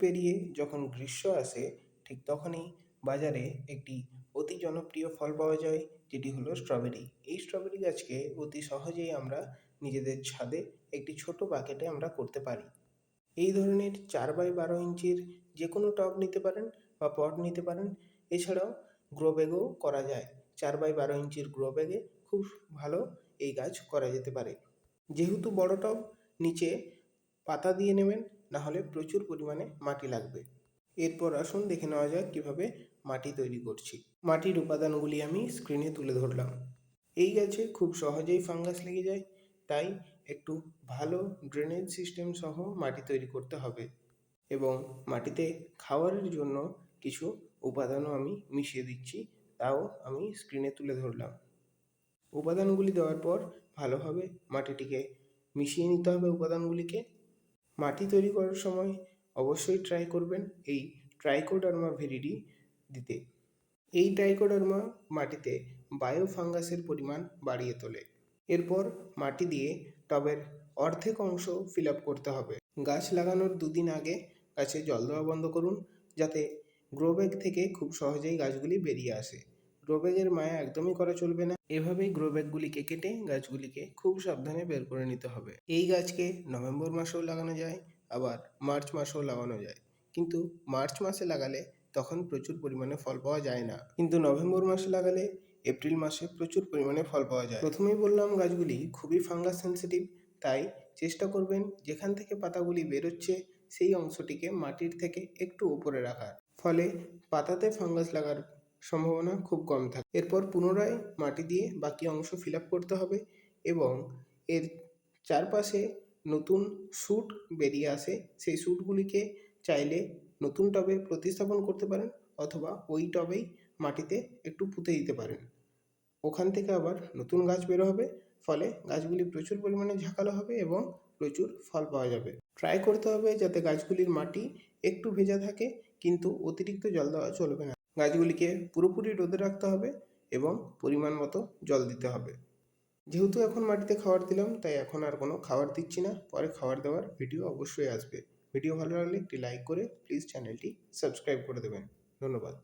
পেরিয়ে যখন গ্রীষ্ম আসে, ঠিক তখনই বাজারে একটি অতি জনপ্রিয় ফল পাওয়া যায়, যেটি হলো স্ট্রবেরি এই স্ট্রবেরি গাছকে অতি সহজেই আমরা নিজেদের ছাদে একটি ছোট বাকেটে আমরা করতে পারি। এই ধরনের চার বাই বারো ইঞ্চির যে কোনো টব নিতে পারেন বা পট নিতে পারেন। এছাড়াও গ্রো ব্যাগও করা যায়। চার বাই বারো ইঞ্চির গ্রো ব্যাগে খুব ভালো এই গাছ করা যেতে পারে। যেহেতু বড় টব, নিচে পাতা দিয়ে নেবেন না হলে প্রচুর পরিমাণে মাটি লাগবে। এরপর আসুন দেখে নেওয়া যাক কীভাবে মাটি তৈরি করছি। মাটির উপাদানগুলি আমি স্ক্রিনে তুলে ধরলাম। এই গাছে খুব সহজেই ফাঙ্গাস লেগে যায়, তাই একটু ভালো ড্রেনেজ সিস্টেম সহ মাটি তৈরি করতে হবে এবং মাটিতে খাওয়ারের জন্য কিছু উপাদানও আমি মিশিয়ে দিচ্ছি, তাও আমি স্ক্রিনে তুলে ধরলাম। উপাদানগুলি দেওয়ার পর ভালোভাবে মাটিটিকে মিশিয়ে নিতে হবে উপাদানগুলিকে। মাটি তৈরি করার সময় অবশ্যই ট্রাই করবেন এই ট্রাইকোডার্মা ভেরিডি দিতে। এই ট্রাইকোডার্মা মাটিতে বায়ো ফাঙ্গাসের পরিমাণ বাড়িয়ে তোলে। এরপর মাটি দিয়ে টবের অর্ধেক অংশ ফিল আপ করতে হবে। গাছ লাগানোর দুদিন আগে গাছে জল দেওয়া বন্ধ করুন, যাতে গ্রো ব্যাগ থেকে খুব সহজেই গাছগুলি বেরিয়ে আসে। গ্রো ব্যাগের মায়া একদমই করা চলবে না। এভাবেই গ্রো ব্যাগগুলিকে কেটে গাছগুলিকে খুব সাবধানে বের করে নিতে হবে। এই গাছকে নভেম্বর মাসেও লাগানো যায়, আবার মার্চ মাসেও লাগানো যায়। কিন্তু মার্চ মাসে লাগালে তখন প্রচুর পরিমাণে ফল পাওয়া যায় না। কিন্তু নভেম্বর মাসে লাগালে এপ্রিল মাসে প্রচুর পরিমাণে ফল পাওয়া যায়। প্রথমেই বললাম গাছগুলি খুবই ফাঙ্গাস সেন্সিটিভ, তাই চেষ্টা করবেন যেখান থেকে পাতাগুলি বেরোচ্ছে সেই অংশটিকে মাটির থেকে একটু উপরে রাখার। ফলে পাতাতে ফাঙ্গাস লাগার সম্ভাবনা খুব কম থাকে। এরপর পুনরায় মাটি দিয়ে বাকি অংশ ফিল করতে হবে এবং এর চারপাশে নতুন শ্যুট বেরিয়ে আসে। সেই শ্যুটগুলিকে চাইলে নতুন টবে প্রতিস্থাপন করতে পারেন অথবা ওই টবেই মাটিতে একটু পুঁতে দিতে পারেন। ওখান থেকে আবার নতুন গাছ বেরো হবে, ফলে গাছগুলি প্রচুর পরিমাণে ঝাঁকালো হবে এবং প্রচুর ফল পাওয়া যাবে। ট্রাই করতে হবে যাতে গাছগুলির মাটি একটু ভেজা থাকে, কিন্তু অতিরিক্ত জল দেওয়া চলবে না। গাছগুলিকে পুরোপুরি রোদে রাখতে হবে এবং পরিমাণ মতো জল দিতে হবে। যেহেতু এখন মাটিতে খাবার দিলাম, তাই এখন আর কোনো খাবার দিচ্ছি না। পরে খাবার দেওয়ার ভিডিও অবশ্যই আসবে। ভিডিও ভালো লাগলে একটি লাইক করে প্লিজ চ্যানেলটি সাবস্ক্রাইব করে দেবেন। ধন্যবাদ।